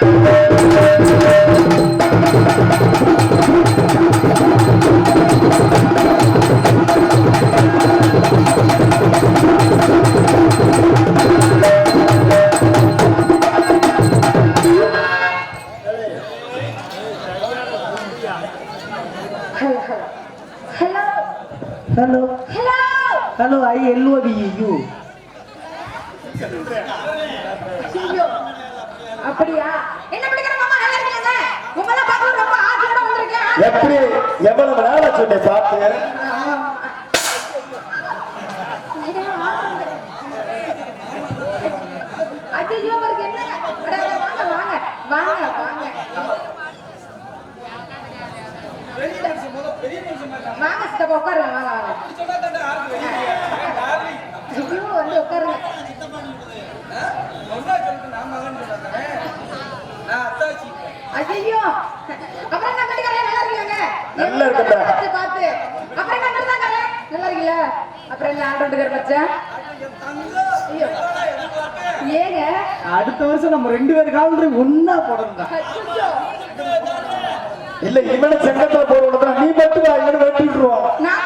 Thank you. எவ்வளவு நேரம் சொன்ன பார்த்து வாங்க சித்தப்பா உட்காருங்க வாங்க வாங்க வந்து உட்காருங்க. ஐயோ அப்புறம் என்ன இருந்தாங்க நல்லா இருக்கீல அப்புறம் என்ன ஆண்டு கருப்பச்சேன் ஏங்க? அடுத்த வருஷம் நம்ம ரெண்டு பேர் காலம் ஒன்னா போடணும் இல்ல இவனை செங்கத்துல போடுவோம் நீ மட்டும் இவனை வெட்டிட்டுருவோம். நான்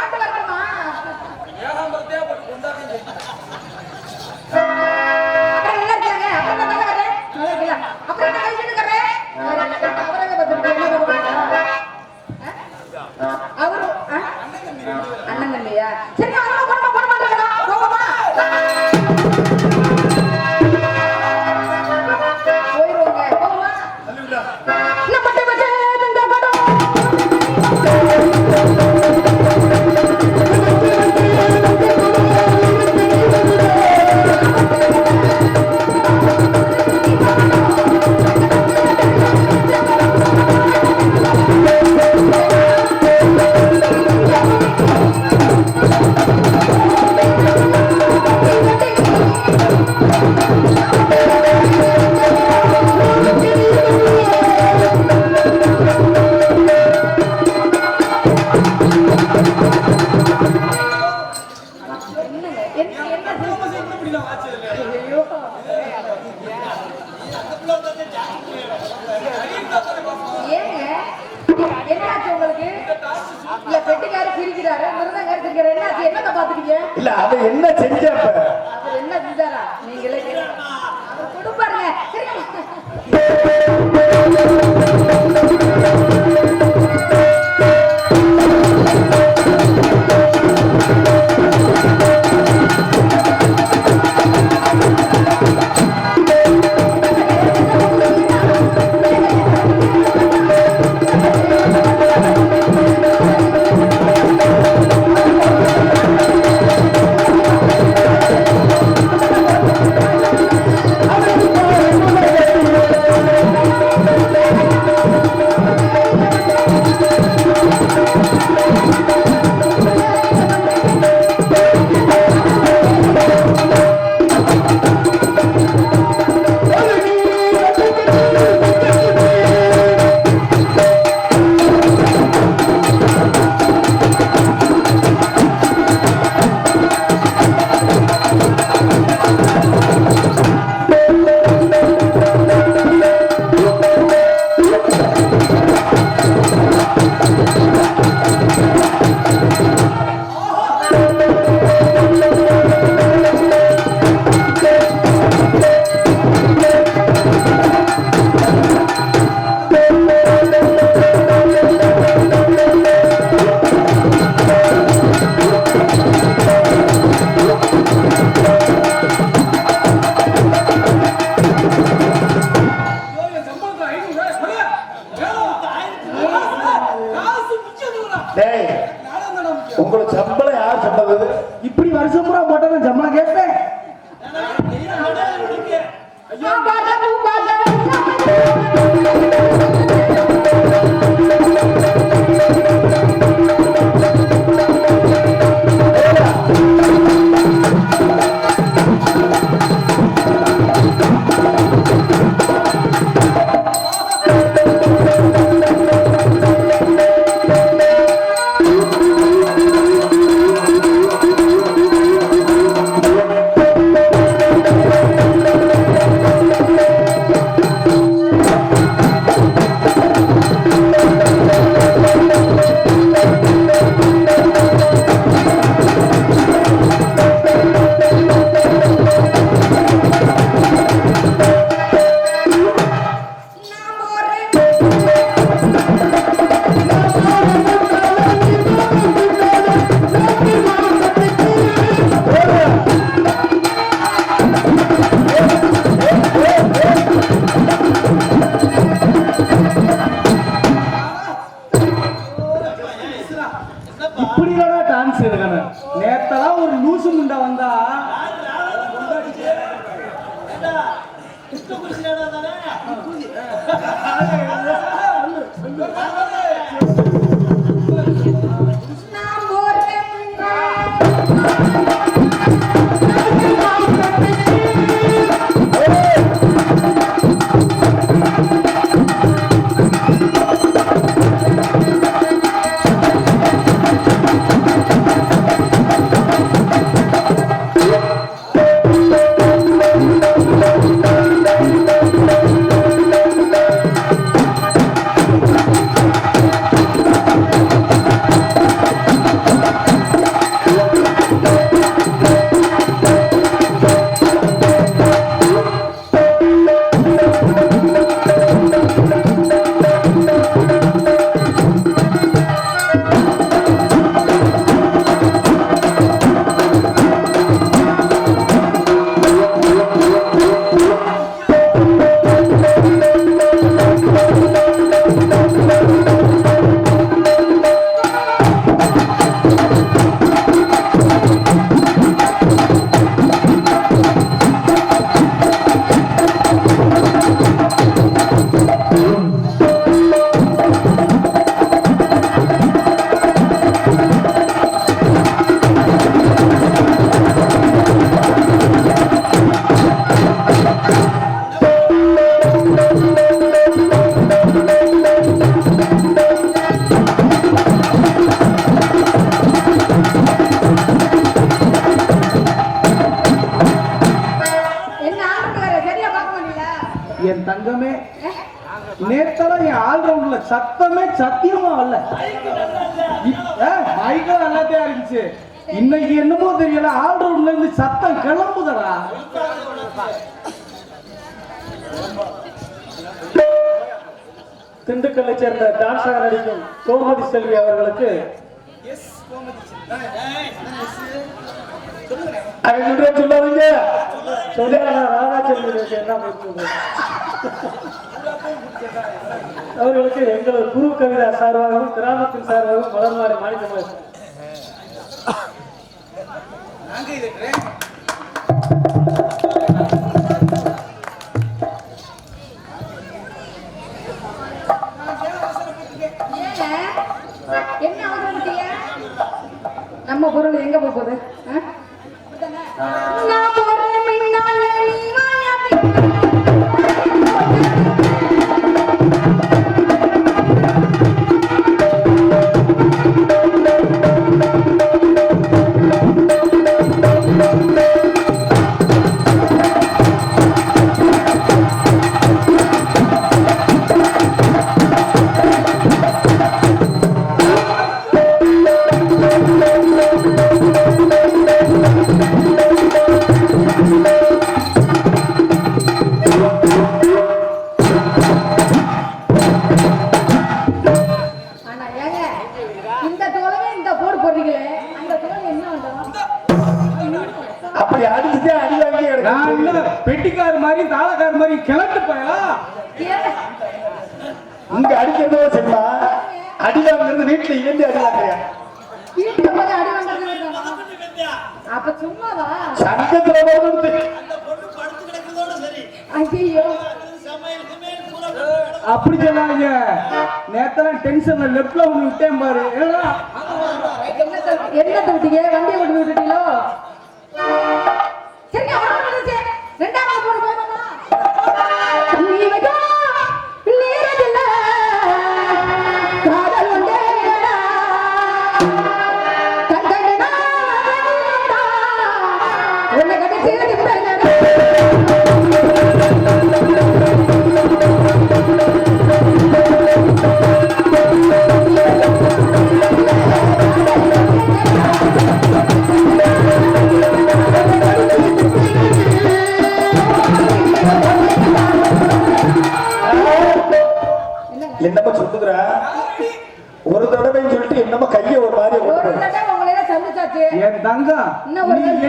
வச்சிருக்கானு நேத்தெல்லாம் ஒரு லூசு முண்டா வந்தா குடிச்சு சத்தமே சத்தியமா வரல. மைக்கெல்லாம் நல்லாத்தையா இருந்துச்சு. இன்னைக்கு என்னமோ தெரியல ஆல்ரவுண்ட்ல இருந்து சத்தம் கிளம்புதடா. திண்டுக்கல்லை சேர்ந்த டான்ஸாக நடிக்கும் கோமதி செல்வி அவர்களுக்கு சொல்லாதீங்க. சொல்லாத ராதா செல்விக்கு என்ன போயிட்டு அவர்களுக்கு எங்களது குரு கவிதா சார்பாகவும் கிராமத்தின் சார்பாகவும் மலர்மாறி அவசரப்பட்டீங்க நம்ம பொருள் எங்க போக போகுது? பெட்டிக்கார் மாதிரி தாளக்கார் மாதிரி கிளட்டு போயா? இங்க அடிக்கிறதோ சரிமா அடி வாங்குறது வீட்டுல இருந்து அடி வாங்குறியா வீட்டுக்கு போய் அடி வாங்குறது அப்ப சும்மாவா? சங்கத்துல ஐயோ அப்படி சொல்லாங்க நேத்தெல்லாம் டென்ஷன்ல லெப்ட்ல ஒண்ணு விட்டேன் பாரு. என்ன சொல்- என்ன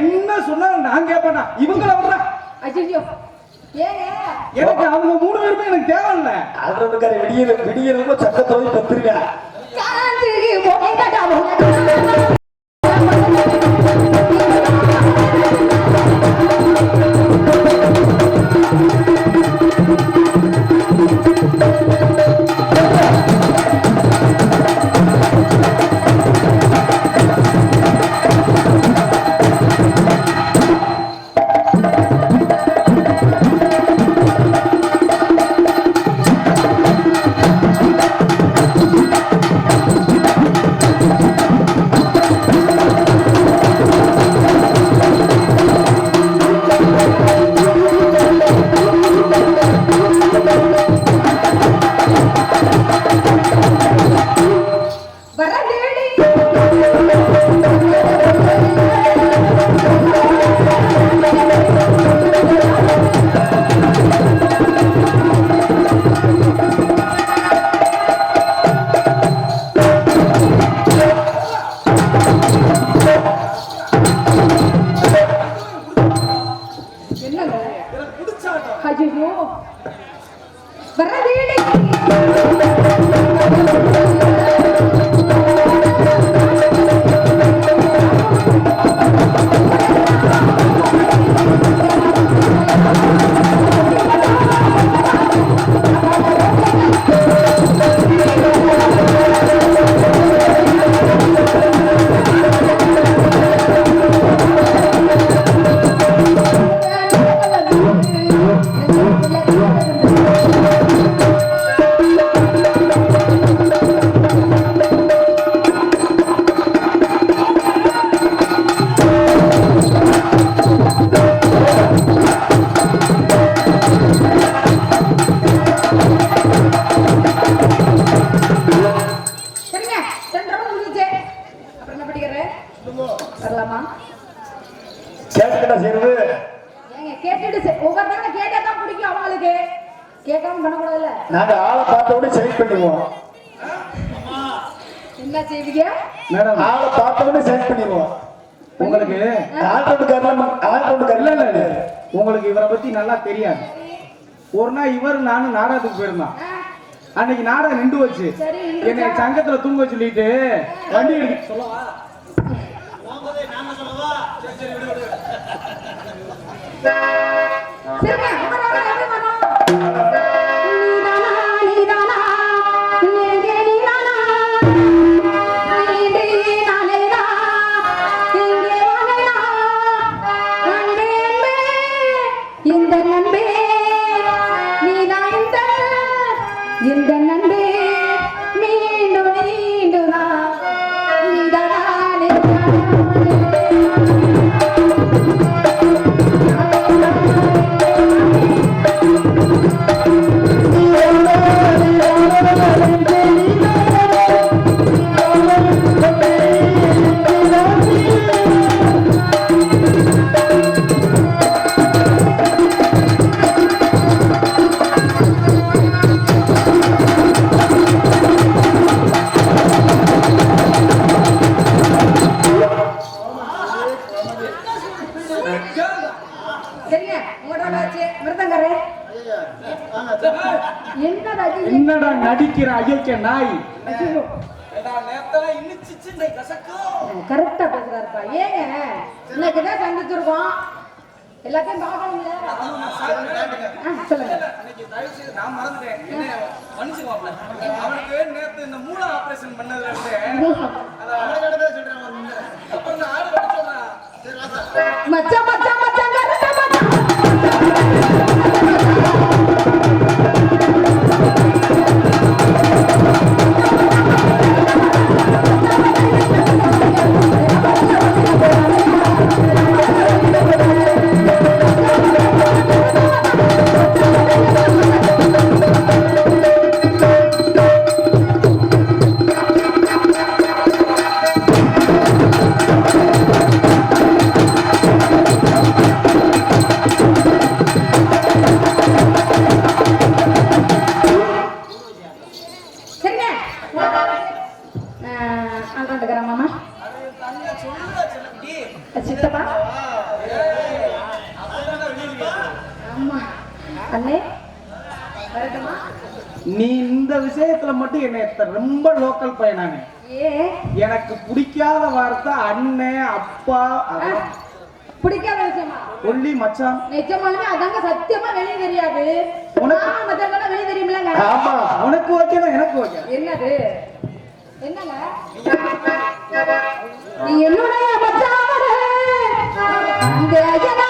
என்ன சொன்னா நான் கேட்பேன்டா இவங்கள விடுறா. ஐயோ ஏங்க எனக்கு அவங்க மூணு பேருமே எனக்கு தேவையில்ல. விடியல் விடியலுமோ சக்கத்தோடு பத்திருக்கா தெரியாது. ஒரு நாள் இவர் நானும் நாடகத்துக்கு போயிருந்தோம். ஆ, அன்னைக்கு நாடகம் நின்று வச்சு? என்னை சங்கத்துல தூங்க சொல்லிட்டு வண்டி எடுக்க சொல்லவா? Thank you. மிருதங்கரே என்னடா நடிக்கிற அயோக்கிய நாய்? கரெக்டா பேசுறாருப்பா. ஏங்க? இன்னைக்கு தான் சந்திச்சிருக்கோம். எல்லாத்தையும் பார்க்கணும்ல? ஆ, சொல்லுங்க. நான் மறந்துட்டேன். என்ன மன்னிச்சுக்கோப்ல அவனுக்கு நேத்து இந்த மூளை ஆபரேஷன் பண்ணதுல இருந்து அப்புறம் நான் ஆடு சித்தப்பா? ஆமா. அண்ணே வரட்டுமா? நீ இந்த விஷயத்துல மட்டும் என்னை ரொம்ப லோக்கல் பையனானே ஏ? எனக்கு பிடிக்காத வார்த்தை அண்ணன் அப்பா பிடிக்காத விஷயமா? ஒல்லி மச்சான். நிஜமாலுமே அதாங்க சத்தியமா வெளியே தெரியாது. உனக்கு- மத்தவங்கெல்லாம் வெளியே தெரியுமில்லங்க ஆமா உனக்கு ஓகேனா எனக்கு ஓகே என்னது? என்னங்க? நீ என்னுடைய Yeah.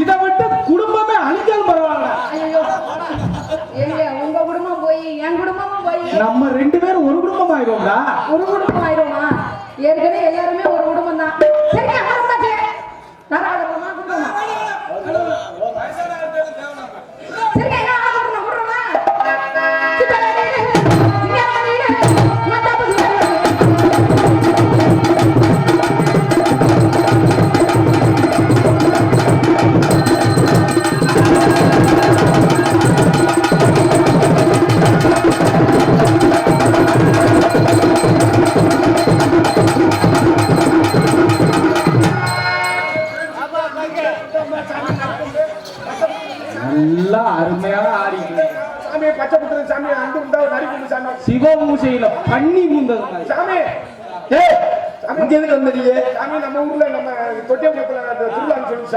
இதை விட்டு குடும்பமே அழிஞ்சாலும் பரவாயில்ல. உங்க குடும்பம் போய் என் குடும்பமும் போய். நம்ம ரெண்டு பேரும் ஒரு குடும்பம் ஆயிடுவோம்டா ஒரு குடும்பம்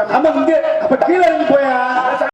咱们今。